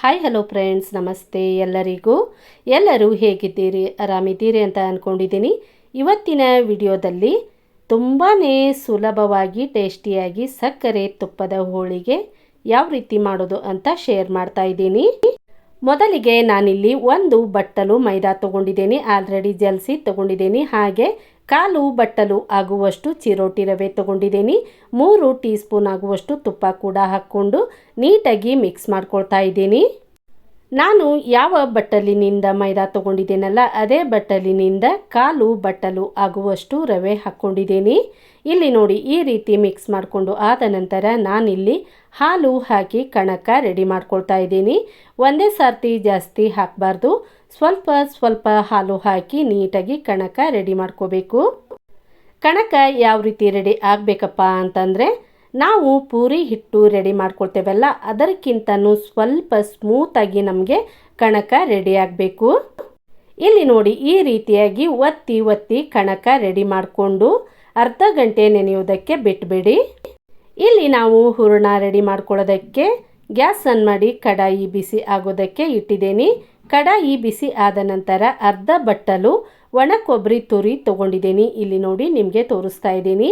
Hi hello friends ನಮಸ್ತೆ ಎಲ್ಲರಿಗೂ. ಎಲ್ಲರೂ ಹೇಗಿದ್ದೀರಿ? ಆರಾಮಿದ್ದೀರಿ ಅಂತ ಅಂದ್ಕೊಂಡಿದ್ದೀನಿ ಇವತ್ತಿನ ವಿಡಿಯೋದಲ್ಲಿ ತುಂಬಾ ಸುಲಭವಾಗಿ, ಟೇಸ್ಟಿಯಾಗಿ ಸಕ್ಕರೆ ತುಪ್ಪದ ಹೋಳಿಗೆ ಯಾವ ರೀತಿ ಮಾಡೋದು ಅಂತ ಶೇರ್ ಮಾಡ್ತಾ ಇದ್ದೀನಿ. ಮೊದಲಿಗೆ ನಾನಿಲ್ಲಿ ಒಂದು ಬಟ್ಟಲು ಮೈದಾ ತಗೊಂಡಿದ್ದೀನಿ, ಆಲ್ರೆಡಿ ಜಲ್ಸಿ ತಗೊಂಡಿದ್ದೀನಿ. ಹಾಗೆ ಕಾಲು ಬಟ್ಟಲು ಆಗುವಷ್ಟು ಚಿರೋಟಿ ರವೆ ತಗೊಂಡಿದ್ದೀನಿ. ಮೂರು ಟೀ ಸ್ಪೂನ್ ಆಗುವಷ್ಟು ತುಪ್ಪ ಕೂಡ ಹಾಕ್ಕೊಂಡು ನೀಟಾಗಿ ಮಿಕ್ಸ್ ಮಾಡ್ಕೊಳ್ತಾ ಇದ್ದೀನಿ. ನಾನು ಯಾವ ಬಟ್ಟಲಿನಿಂದ ಮೈದಾ ತಗೊಂಡಿದ್ದೇನಲ್ಲ, ಅದೇ ಬಟ್ಟಲಿನಿಂದ ಕಾಲು, ಬಟ್ಟಲು ಆಗುವಷ್ಟು ರವೆ ಹಾಕ್ಕೊಂಡಿದ್ದೀನಿ. ಇಲ್ಲಿ ನೋಡಿ, ಈ ರೀತಿ ಮಿಕ್ಸ್ ಮಾಡಿಕೊಂಡು ಆದ ನಂತರ ನಾನಿಲ್ಲಿ ಹಾಲು ಹಾಕಿ ಕಣಕ ರೆಡಿ ಮಾಡ್ಕೊಳ್ತಾ ಇದ್ದೀನಿ. ಒಂದೇ ಸರ್ತಿ ಜಾಸ್ತಿ ಹಾಕಬಾರ್ದು. ಸ್ವಲ್ಪ ಸ್ವಲ್ಪ ಹಾಲು ಹಾಕಿ ನೀಟಾಗಿ ಕಣಕ ರೆಡಿ ಮಾಡ್ಕೋಬೇಕು. ಕಣಕ ಯಾವ ರೀತಿ ರೆಡಿ ಆಗಬೇಕಪ್ಪ ಅಂತಂದರೆ ನಾವು ಪೂರಿ ಹಿಟ್ಟು ರೆಡಿ ಮಾಡ್ಕೊಳ್ತೇವಲ್ಲ, ಅದಕ್ಕಿಂತನೂ ಸ್ವಲ್ಪ ಸ್ಮೂತಾಗಿ ನಮಗೆ ಕಣಕ ರೆಡಿ ಆಗಬೇಕು. ಇಲ್ಲಿ ನೋಡಿ, ಈ ರೀತಿಯಾಗಿ ಒತ್ತಿ ಒತ್ತಿ ಕಣಕ ರೆಡಿ ಮಾಡಿಕೊಂಡು ಅರ್ಧ ಗಂಟೆ ನೆನೆಯೋದಕ್ಕೆ ಬಿಟ್ಬಿಡಿ. ಇಲ್ಲಿ ನಾವು ಹೂರಣ ರೆಡಿ ಮಾಡ್ಕೊಳ್ಳೋದಕ್ಕೆ ಗ್ಯಾಸ್ ಆನ್ ಮಾಡಿ ಕಡಾಯಿ ಬಿಸಿ ಆಗೋದಕ್ಕೆ ಇಟ್ಟಿದ್ದೀನಿ. ಕಡಾಯಿ ಬಿಸಿ ಆದ ನಂತರ ಅರ್ಧ ಬಟ್ಟಲು ಒಣ ಕೊಬ್ಬರಿ ತುರಿ ತೊಗೊಂಡಿದ್ದೀನಿ. ಇಲ್ಲಿ ನೋಡಿ ನಿಮಗೆ ತೋರಿಸ್ತಾ ಇದ್ದೀನಿ.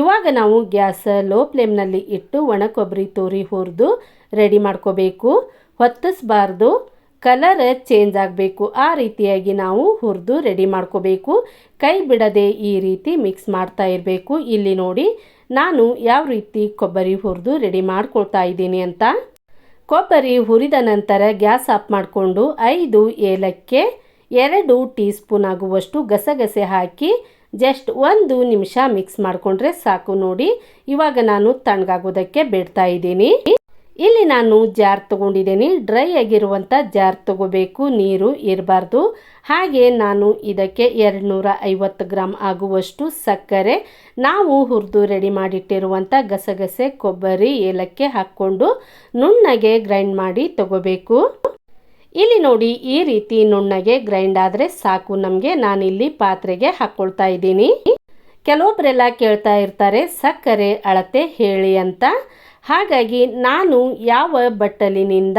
ಇವಾಗ ನಾವು ಗ್ಯಾಸ್ ಲೋ ಫ್ಲೇಮ್ನಲ್ಲಿ ಇಟ್ಟು ಒಣ ಕೊಬ್ಬರಿ ತುರಿ ಹುರಿದು ರೆಡಿ ಮಾಡ್ಕೋಬೇಕು. ಹೊತ್ತಿಸ್ಬಾರ್ದು. ಕಲರ್ ಚೇಂಜ್ ಆಗಬೇಕು. ಆ ರೀತಿಯಾಗಿ ನಾವು ಹುರಿದು ರೆಡಿ ಮಾಡ್ಕೋಬೇಕು. ಕೈ ಬಿಡದೆ ಈ ರೀತಿ ಮಿಕ್ಸ್ ಮಾಡ್ತಾ ಇರಬೇಕು. ಇಲ್ಲಿ ನೋಡಿ ನಾನು ಯಾವ ರೀತಿ ಕೊಬ್ಬರಿ ಹುರಿದು ರೆಡಿ ಮಾಡ್ಕೊಳ್ತಾ ಇದ್ದೀನಿ ಅಂತ. ಕೊಬ್ಬರಿ ಹುರಿದ ನಂತರ ಗ್ಯಾಸ್ ಆಫ್ ಮಾಡಿಕೊಂಡು ಐದು ಏಲಕ್ಕೆ ಎರಡು ಟೀ ಸ್ಪೂನ್ ಆಗುವಷ್ಟು ಗಸಗಸೆ ಹಾಕಿ ಜಸ್ಟ್ ಒಂದು ನಿಮಿಷ ಮಿಕ್ಸ್ ಮಾಡಿಕೊಂಡ್ರೆ ಸಾಕು ನೋಡಿ. ಇವಾಗ ನಾನು ತಣ್ಣಗಾಗೋದಕ್ಕೆ ಬಿಡ್ತಾ ಇದ್ದೀನಿ. ಇಲ್ಲಿ ನಾನು ಜಾರ್ ತಗೊಂಡಿದ್ದೀನಿ. ಡ್ರೈ ಆಗಿರುವಂಥ ಜಾರ್ ತಗೋಬೇಕು. ನೀರು ಇರಬಾರ್ದು. ಹಾಗೆ ನಾನು ಇದಕ್ಕೆ ಎರಡುನೂರ ಐವತ್ತು ಗ್ರಾಮ್ ಆಗುವಷ್ಟು ಸಕ್ಕರೆ, ನಾವು ಹುರಿದು ರೆಡಿ ಮಾಡಿಟ್ಟಿರುವಂಥ ಗಸಗಸೆ, ಕೊಬ್ಬರಿ, ಏಲಕ್ಕಿ ಹಾಕ್ಕೊಂಡು ನುಣ್ಣಗೆ ಗ್ರೈಂಡ್ ಮಾಡಿ ತಗೋಬೇಕು. ಇಲ್ಲಿ ನೋಡಿ, ಈ ರೀತಿ ನುಣ್ಣಗೆ ಗ್ರೈಂಡ್ ಆದರೆ ಸಾಕು. ನಮಗೆ ನಾನಿಲ್ಲಿ ಪಾತ್ರೆಗೆ ಹಾಕ್ಕೊಳ್ತಾ ಇದ್ದೀನಿ. ಕೆಲವೊಬ್ಬರೆಲ್ಲ ಕೇಳ್ತಾ ಇರ್ತಾರೆ, ಸಕ್ಕರೆ ಅಳತೆ ಹೇಳಿ ಅಂತ. ಹಾಗಾಗಿ ನಾನು ಯಾವ ಬಟ್ಟಲಿನಿಂದ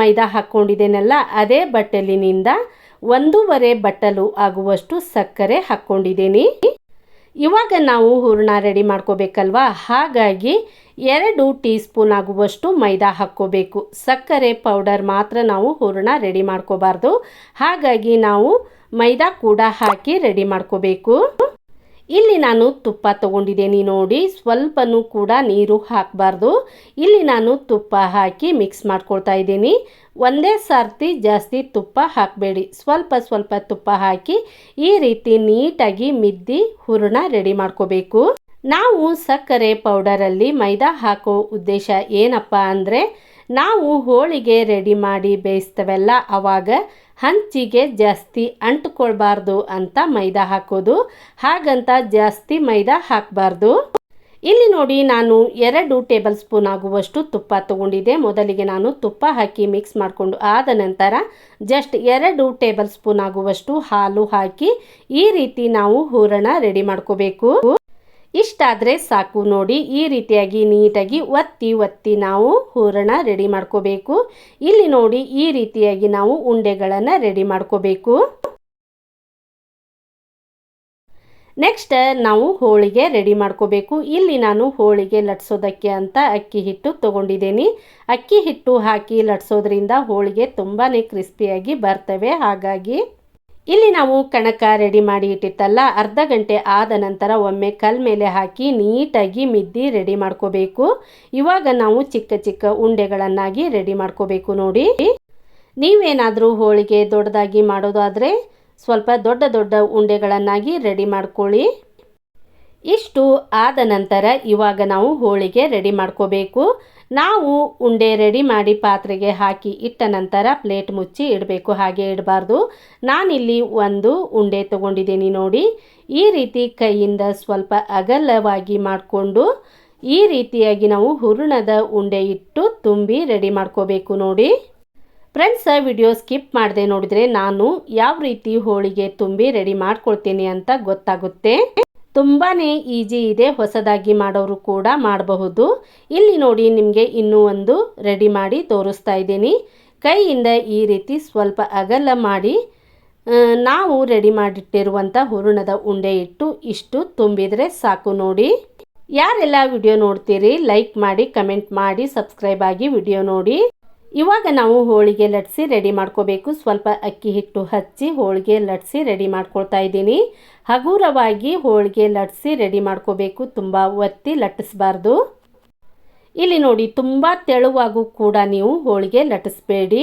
ಮೈದಾ ಹಾಕ್ಕೊಂಡಿದ್ದೇನಲ್ಲ, ಅದೇ ಬಟ್ಟಲಿನಿಂದ ಒಂದೂವರೆ ಬಟ್ಟಲು ಆಗುವಷ್ಟು ಸಕ್ಕರೆ ಹಾಕ್ಕೊಂಡಿದ್ದೀನಿ. ಇವಾಗ ನಾವು ಹೂರಣ ರೆಡಿ ಮಾಡ್ಕೋಬೇಕಲ್ವಾ? ಹಾಗಾಗಿ ಎರಡು ಟೀ ಸ್ಪೂನ್ ಆಗುವಷ್ಟು ಮೈದಾ ಹಾಕ್ಕೋಬೇಕು. ಸಕ್ಕರೆ ಪೌಡರ್ ಮಾತ್ರ ನಾವು ಹೂರಣ ರೆಡಿ ಮಾಡ್ಕೋಬಾರ್ದು. ಹಾಗಾಗಿ ನಾವು ಮೈದಾ ಕೂಡ ಹಾಕಿ ರೆಡಿ ಮಾಡ್ಕೋಬೇಕು. ಇಲ್ಲಿ ನಾನು ತುಪ್ಪ ತಗೊಂಡಿದ್ದೀನಿ ನೋಡಿ. ಸ್ವಲ್ಪನೂ ಕೂಡ ನೀರು ಹಾಕಬಾರ್ದು. ಇಲ್ಲಿ ನಾನು ತುಪ್ಪ ಹಾಕಿ ಮಿಕ್ಸ್ ಮಾಡ್ಕೊಳ್ತಾ ಇದ್ದೀನಿ. ಒಂದೇ ಸರ್ತಿ ಜಾಸ್ತಿ ತುಪ್ಪ ಹಾಕಬೇಡಿ. ಸ್ವಲ್ಪ ಸ್ವಲ್ಪ ತುಪ್ಪ ಹಾಕಿ ಈ ರೀತಿ ನೀಟಾಗಿ ಮಿದ್ದಿ ಹೂರಣ ರೆಡಿ ಮಾಡ್ಕೋಬೇಕು. ನಾವು ಸಕ್ಕರೆ ಪೌಡರಲ್ಲಿ ಮೈದಾ ಹಾಕೋ ಉದ್ದೇಶ ಏನಪ್ಪ ಅಂದರೆ ನಾವು ಹೋಳಿಗೆ ರೆಡಿ ಮಾಡಿ ಬೇಯಿಸ್ತೇವಲ್ಲ ಆವಾಗ ಹಂಚಿಗೆ ಜಾಸ್ತಿ ಅಂಟ್ಕೊಳ್ಬಾರ್ದು ಅಂತ ಮೈದಾ ಹಾಕೋದು. ಹಾಗಂತ ಜಾಸ್ತಿ ಮೈದಾ ಹಾಕಬಾರ್ದು. ಇಲ್ಲಿ ನೋಡಿ ನಾನು ಎರಡು ಟೇಬಲ್ ಸ್ಪೂನ್ ಆಗುವಷ್ಟು ತುಪ್ಪ ತಗೊಂಡಿದ್ದೆ. ಮೊದಲಿಗೆ ನಾನು ತುಪ್ಪ ಹಾಕಿ ಮಿಕ್ಸ್ ಮಾಡಿಕೊಂಡು ಆದ ನಂತರ ಜಸ್ಟ್ ಎರಡು ಟೇಬಲ್ ಸ್ಪೂನ್ ಆಗುವಷ್ಟು ಹಾಲು ಹಾಕಿ ಈ ರೀತಿ ನಾವು ಹೂರಣ ರೆಡಿ ಮಾಡ್ಕೋಬೇಕು. ಇಷ್ಟಾದರೆ ಸಾಕು ನೋಡಿ. ಈ ರೀತಿಯಾಗಿ ನೀಟಾಗಿ ಒತ್ತಿ ಒತ್ತಿ ನಾವು ಹೂರಣ ರೆಡಿ ಮಾಡ್ಕೋಬೇಕು. ಇಲ್ಲಿ ನೋಡಿ ಈ ರೀತಿಯಾಗಿ ನಾವು ಉಂಡೆಗಳನ್ನು ರೆಡಿ ಮಾಡ್ಕೋಬೇಕು. ನೆಕ್ಸ್ಟ್ ನಾವು ಹೋಳಿಗೆ ರೆಡಿ ಮಾಡ್ಕೋಬೇಕು. ಇಲ್ಲಿ ನಾನು ಹೋಳಿಗೆ ಲಟ್ಸೋದಕ್ಕೆ ಅಂತ ಅಕ್ಕಿ ಹಿಟ್ಟು ತೊಗೊಂಡಿದ್ದೀನಿ. ಅಕ್ಕಿ ಹಿಟ್ಟು ಹಾಕಿ ಲಟ್ಸೋದ್ರಿಂದ ಹೋಳಿಗೆ ತುಂಬಾ ಕ್ರಿಸ್ಪಿಯಾಗಿ ಬರ್ತವೆ. ಹಾಗಾಗಿ ಇಲ್ಲಿ ನಾವು ಕಣಕ ರೆಡಿ ಮಾಡಿ ಇಟ್ಟಿತ್ತಲ್ಲ, ಅರ್ಧ ಗಂಟೆ ಆದ ನಂತರ ಒಮ್ಮೆ ಕಲ್ ಮೇಲೆ ಹಾಕಿ ನೀಟಾಗಿ ಮಿದ್ದಿ ರೆಡಿ ಮಾಡ್ಕೋಬೇಕು. ಇವಾಗ ನಾವು ಚಿಕ್ಕ ಚಿಕ್ಕ ಉಂಡೆಗಳನ್ನಾಗಿ ರೆಡಿ ಮಾಡ್ಕೋಬೇಕು ನೋಡಿ. ನೀವೇನಾದರೂ ಹೋಳಿಗೆ ದೊಡ್ಡದಾಗಿ ಮಾಡೋದಾದರೆ ಸ್ವಲ್ಪ ದೊಡ್ಡ ದೊಡ್ಡ ಉಂಡೆಗಳನ್ನಾಗಿ ರೆಡಿ ಮಾಡ್ಕೊಳ್ಳಿ. ಇಷ್ಟು ಆದ ನಂತರ ಇವಾಗ ನಾವು ಹೋಳಿಗೆ ರೆಡಿ ಮಾಡ್ಕೋಬೇಕು. ನಾವು ಉಂಡೆ ರೆಡಿ ಮಾಡಿ ಪಾತ್ರೆಗೆ ಹಾಕಿ ಇಟ್ಟ ನಂತರ ಪ್ಲೇಟ್ ಮುಚ್ಚಿ ಇಡಬೇಕು, ಹಾಗೆ ಇಡಬಾರ್ದು. ನಾನಿಲ್ಲಿ ಒಂದು ಉಂಡೆ ತಗೊಂಡಿದ್ದೀನಿ ನೋಡಿ. ಈ ರೀತಿ ಕೈಯಿಂದ ಸ್ವಲ್ಪ ಅಗಲವಾಗಿ ಮಾಡಿಕೊಂಡು ಈ ರೀತಿಯಾಗಿ ನಾವು ಹುರುಣದ ಉಂಡೆ ಇಟ್ಟು ತುಂಬಿ ರೆಡಿ ಮಾಡ್ಕೋಬೇಕು ನೋಡಿ. ಫ್ರೆಂಡ್ಸ್, ವಿಡಿಯೋ ಸ್ಕಿಪ್ ಮಾಡದೆ ನೋಡಿದರೆ ನಾನು ಯಾವ ರೀತಿ ಹೋಳಿಗೆ ತುಂಬಿ ರೆಡಿ ಮಾಡ್ಕೊಳ್ತೀನಿ ಅಂತ ಗೊತ್ತಾಗುತ್ತೆ. ತುಂಬಾ ಈಜಿ ಇದೆ, ಹೊಸದಾಗಿ ಮಾಡೋರು ಕೂಡ ಮಾಡಬಹುದು. ಇಲ್ಲಿ ನೋಡಿ ನಿಮಗೆ ಇನ್ನೂ ಒಂದು ರೆಡಿ ಮಾಡಿ ತೋರಿಸ್ತಾ ಇದ್ದೀನಿ. ಕೈಯಿಂದ ಈ ರೀತಿ ಸ್ವಲ್ಪ ಅಗಲ ಮಾಡಿ ನಾವು ರೆಡಿ ಮಾಡಿಟ್ಟಿರುವಂಥ ಹೂರಣದ ಉಂಡೆ ಇಟ್ಟು ಇಷ್ಟು ತುಂಬಿದರೆ ಸಾಕು ನೋಡಿ. ಯಾರೆಲ್ಲ ವಿಡಿಯೋ ನೋಡ್ತೀರಿ, ಲೈಕ್ ಮಾಡಿ, ಕಮೆಂಟ್ ಮಾಡಿ, ಸಬ್ಸ್ಕ್ರೈಬ್ ಆಗಿ ವಿಡಿಯೋ ನೋಡಿ. ಇವಾಗ ನಾವು ಹೋಳಿಗೆ ಲಟ್ಸಿ ರೆಡಿ ಮಾಡ್ಕೋಬೇಕು. ಸ್ವಲ್ಪ ಅಕ್ಕಿ ಹಿಟ್ಟು ಹಚ್ಚಿ ಹೋಳಿಗೆ ಲಟ್ಸಿ ರೆಡಿ ಮಾಡ್ಕೊಳ್ತಾ ಇದ್ದೀನಿ. ಹಗುರವಾಗಿ ಹೋಳಿಗೆ ಲಟ್ಸಿ ರೆಡಿ ಮಾಡ್ಕೋಬೇಕು. ತುಂಬ ಒತ್ತಿ ಲಟ್ಟಿಸ್ಬಾರ್ದು. ಇಲ್ಲಿ ನೋಡಿ, ತುಂಬ ತೆಳುವಾಗೂ ಕೂಡ ನೀವು ಹೋಳಿಗೆ ಲಟ್ಟಿಸ್ಬೇಡಿ.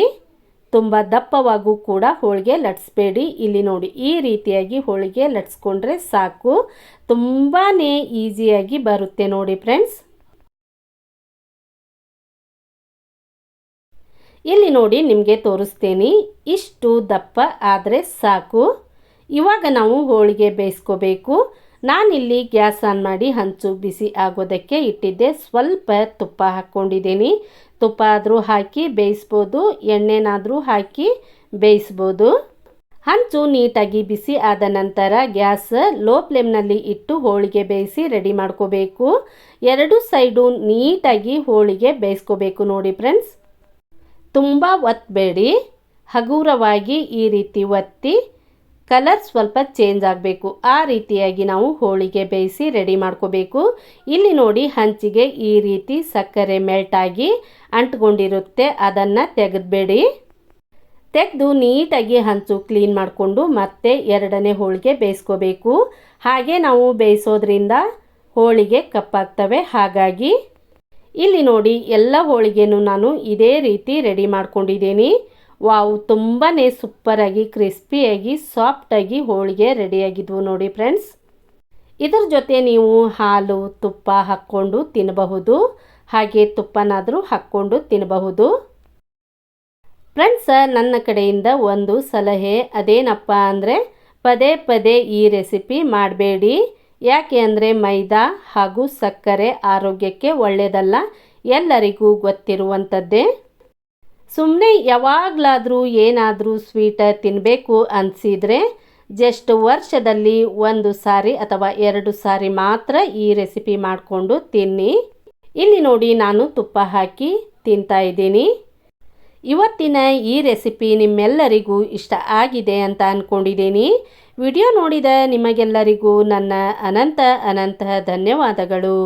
ತುಂಬ ದಪ್ಪವಾಗೂ ಕೂಡ ಹೋಳಿಗೆ ಲಟ್ಸ್ಬೇಡಿ ಇಲ್ಲಿ ನೋಡಿ, ಈ ರೀತಿಯಾಗಿ ಹೋಳಿಗೆ ಲಟ್ಸ್ಕೊಂಡ್ರೆ ಸಾಕು. ತುಂಬಾ ಈಸಿಯಾಗಿ ಬರುತ್ತೆ ನೋಡಿ ಫ್ರೆಂಡ್ಸ್. ಇಲ್ಲಿ ನೋಡಿ ನಿಮಗೆ ತೋರಿಸ್ತೀನಿ. ಇಷ್ಟು ದಪ್ಪ ಆದರೆ ಸಾಕು. ಇವಾಗ ನಾವು ಹೋಳಿಗೆ ಬೇಯಿಸ್ಕೋಬೇಕು. ನಾನಿಲ್ಲಿ ಗ್ಯಾಸ್ ಆನ್ ಮಾಡಿ ಹಂಚು ಬಿಸಿ ಆಗೋದಕ್ಕೆ ಇಟ್ಟಿದ್ದೆ. ಸ್ವಲ್ಪ ತುಪ್ಪ ಹಾಕ್ಕೊಂಡಿದ್ದೀನಿ. ತುಪ್ಪ ಆದರೂ ಹಾಕಿ ಬೇಯಿಸ್ಬೋದು. ಎಣ್ಣೆನಾದರೂ ಹಾಕಿ ಬೇಯಿಸ್ಬೋದು. ಹಂಚು ನೀಟಾಗಿ ಬಿಸಿ ಆದ ನಂತರ ಗ್ಯಾಸ್ ಲೋ ಫ್ಲೇಮ್ನಲ್ಲಿ ಇಟ್ಟು ಹೋಳಿಗೆ ಬೇಯಿಸಿ ರೆಡಿ ಮಾಡ್ಕೋಬೇಕು. ಎರಡು ಸೈಡು ನೀಟಾಗಿ ಹೋಳಿಗೆ ಬೇಯಿಸ್ಕೋಬೇಕು ನೋಡಿ ಫ್ರೆಂಡ್ಸ್. ತುಂಬ ಒತ್ತಬೇಡಿ ಹಗುರವಾಗಿ ಈ ರೀತಿ ಒತ್ತಿ ಕಲರ್ ಸ್ವಲ್ಪ ಚೇಂಜ್ ಆಗಬೇಕು. ಆ ರೀತಿಯಾಗಿ ನಾವು ಹೋಳಿಗೆ ಬೇಯಿಸಿ ರೆಡಿ ಮಾಡ್ಕೋಬೇಕು. ಇಲ್ಲಿ ನೋಡಿ ಹಂಚಿಗೆ ಈ ರೀತಿ ಸಕ್ಕರೆ ಮೆಲ್ಟಾಗಿ ಅಂಟ್ಕೊಂಡಿರುತ್ತೆ. ಅದನ್ನು ತೆಗೆದ್ಬೇಡಿ. ತೆಗೆದು ನೀಟಾಗಿ ಹಂಚು ಕ್ಲೀನ್ ಮಾಡಿಕೊಂಡು ಮತ್ತೆ ಎರಡನೇ ಹೋಳಿಗೆ ಬೇಯಿಸ್ಕೋಬೇಕು. ಹಾಗೆ ನಾವು ಬೇಯಿಸೋದ್ರಿಂದ ಹೋಳಿಗೆ ಕಪ್ಪಾಗ್ತವೆ. ಹಾಗಾಗಿ ಇಲ್ಲಿ ನೋಡಿ ಎಲ್ಲ ಹೋಳಿಗೆನೂ ನಾನು ಇದೇ ರೀತಿ ರೆಡಿ ಮಾಡ್ಕೊಂಡಿದ್ದೀನಿ. ವಾವ್ ತುಂಬಾ ಸೂಪರಾಗಿ, ಕ್ರಿಸ್ಪಿಯಾಗಿ, ಸಾಫ್ಟಾಗಿ ಹೋಳಿಗೆ ರೆಡಿಯಾಗಿದ್ವು ನೋಡಿ ಫ್ರೆಂಡ್ಸ್. ಇದರ ಜೊತೆ ನೀವು ಹಾಲು, ತುಪ್ಪ ಹಾಕ್ಕೊಂಡು ತಿನ್ನಬಹುದು ಹಾಗೆ ತುಪ್ಪನಾದರೂ ಹಾಕ್ಕೊಂಡು ತಿನ್ನಬಹುದು ಫ್ರೆಂಡ್ಸ್, ನನ್ನ ಕಡೆಯಿಂದ ಒಂದು ಸಲಹೆ. ಅದೇನಪ್ಪ ಅಂದರೆ ಪದೇ ಪದೇ ಈ ರೆಸಿಪಿ ಮಾಡಬೇಡಿ. ಯಾಕೆ ಅಂದರೆ ಮೈದಾ ಹಾಗೂ ಸಕ್ಕರೆ ಆರೋಗ್ಯಕ್ಕೆ ಒಳ್ಳೆಯದಲ್ಲ ಎಲ್ಲರಿಗೂ ಗೊತ್ತಿರುವಂಥದ್ದೇ ಸುಮ್ಮನೆ ಯಾವಾಗಲಾದರೂ ಏನಾದರೂ ಸ್ವೀಟ ತಿನ್ನಬೇಕು ಅನಿಸಿದರೆ ಜಸ್ಟ್ ವರ್ಷದಲ್ಲಿ ಒಂದು ಸಾರಿ ಅಥವಾ ಎರಡು ಸಾರಿ ಮಾತ್ರ ಈ ರೆಸಿಪಿ ಮಾಡಿಕೊಂಡು ತಿನ್ನಿ. ಇಲ್ಲಿ ನೋಡಿ ನಾನು ತುಪ್ಪ ಹಾಕಿ ತಿಂತಾ ಇದ್ದೀನಿ. ಇವತ್ತಿನ ಈ ರೆಸಿಪಿ ನಿಮ್ಮೆಲ್ಲರಿಗೂ ಇಷ್ಟ ಆಗಿದೆ ಅಂತ ಅಂದ್ಕೊಂಡಿದ್ದೀನಿ ವಿಡಿಯೋ ನೋಡಿದ ನಿಮಗೆಲ್ಲರಿಗೂ ನನ್ನ ಅನಂತ ಅನಂತ ಧನ್ಯವಾದಗಳು.